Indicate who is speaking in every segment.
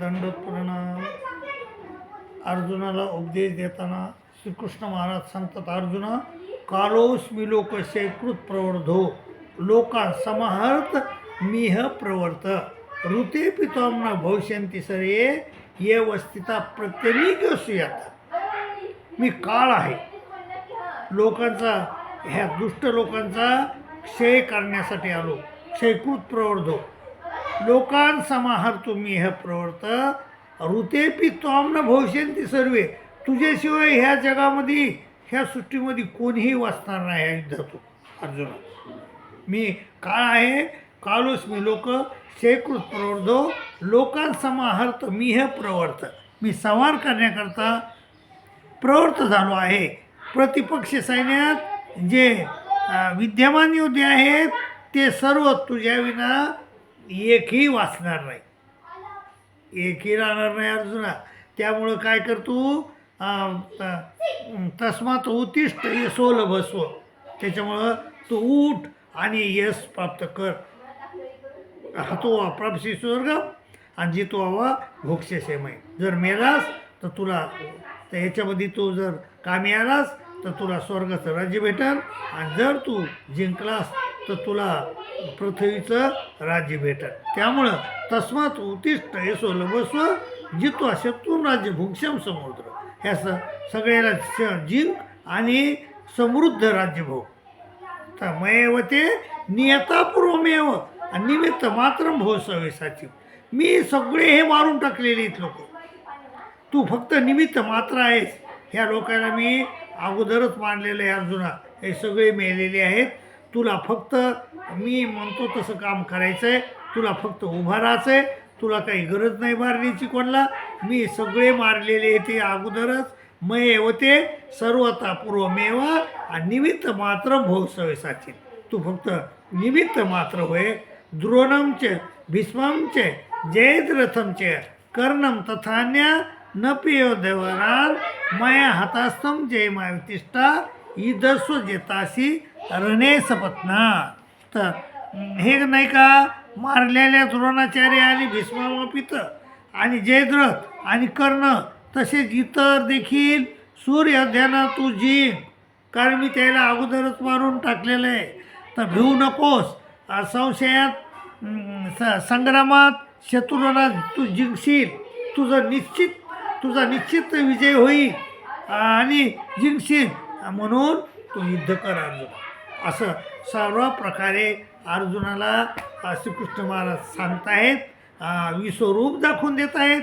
Speaker 1: दंडोत्पन्न प्रणाम अर्जुनाला उपदेश देताना श्रीकृष्ण महाराज सांगतात अर्जुना कालोस्मी लोक शेकृत प्रवर्धो लोका समाहर्त मिह प्रवर्त ऋते पितामना भविष्यंती सरे ये वस्तिता प्रत्यनिक सुयात मी काळ आहे. लोकांचा ह्या दुष्ट लोकांचा क्षय करण्यासाठी आलो क्षयकृत प्रवर्धो. लोकांसमाहार तुम्ही हे प्रवर्त ऋतेपी त्वाम न भविष्यंती सर्वे. तुझ्याशिवाय ह्या जगामध्ये ह्या सृष्टीमध्ये कोणीही वाचणार नाही ह्या युद्धातून. अर्जुना मी काळ आहे कालोस मी लोक शेकृत प्रवर्धो लोकांसमाहर्त मी हे प्रवर्त मी संवार करण्याकरता प्रवृत्त झालो आहे. प्रतिपक्ष सैन्यात जे विद्यमान योद्धे आहेत ते सर्व तुझ्याविना एकही वाचणार नाही. एकही राहणार नाही अर्जुना. त्यामुळं काय करतो तस्मात उत्तिष्ठ यशो बसव त्याच्यामुळं तू उठ आणि यश प्राप्त कर. हातो प्राप्सी स्वर्ग आणि जितो व्हावा भोक्षसेमय जर मेलास तर तुला तर याच्यामध्ये तू जर कामी आलास तर तुला स्वर्गाचं राज्य भेटेल. आणि जर तू जिंकलास तर तुला पृथ्वीचं राज्य भेटत त्यामुळं तस्मात उत्तिष्ठ येसो लभस्व जितो शत्रू राज्य भुक्षम समुद्र. ह्या स सगळ्याला जिंक आणि समृद्ध राज्य भोग तर मयव ते नियतापूर्वमेव आणि निमित्त मात्र भो सवेसाची मी सगळे हे मारून टाकलेले आहेत लोक. तू फक्त निमित्त मात्र आहेस. ह्या लोकांना मी अगोदरच मानलेलं आहे अर्जुना. हे सगळे मेलेले आहेत. तुला फक्त मी म्हणतो तसं काम करायचं आहे तुला फक्त उभा राहायचं आहे तुला काही गरज नाही मारण्याची कोणाला. मी सगळे मारलेले ते अगोदरच मय होते. सर्वता पूर्वमेव आणि निमित्त मात्र भोगसवेसाची तू फक्त निमित्त मात्र होय. द्रोणमचे भीष्ममचे जयद्रथमचे कर्णम तथान्य न पियो देवरान मया हातास्तम जय मायतिष्ठा इदस्व जेतासी रणे सपत्ना तर हे नाही का मारलेल्या द्रोणाचार्य आणि भीष्मापित आणि जयद्रथ आणि कर्ण तसेच इतर देखील सूर्यध्याना तू जिंक कारण मी त्याला अगोदरच मारून टाकलेलं आहे तर भिवू नकोस संशयात स संग्रामात शत्रूला तू जिंकशील तुझं निश्चित तुझा निश्चित विजय होईल आणि जिंकशील म्हणून तो युद्ध कर अर्जुन. असं सर्व प्रकारे अर्जुनाला श्रीकृष्ण महाराज सांगतायत विस्वरूप विश्वरूप दाखवून देत आहेत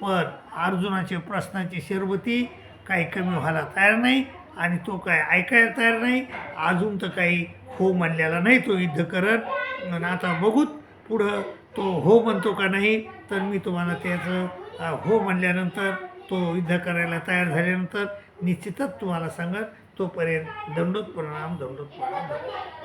Speaker 1: पण अर्जुनाचे प्रश्नाची शरबती काही कमी व्हायला तयार नाही आणि तो काय ऐकायला तयार नाही. अजून तर काही हो म्हणलेला नाही तो युद्ध करत. आणि आता बघूत पुढं तो हो म्हणतो का नाही तर मी तुम्हाला त्याचं हो म्हणल्यानंतर तो युद्ध करायला तयार झाल्यानंतर निश्चितच तुम्हाला सांगत तोपर्यंत दंडोत प्रणाम दंडोत प्रणाम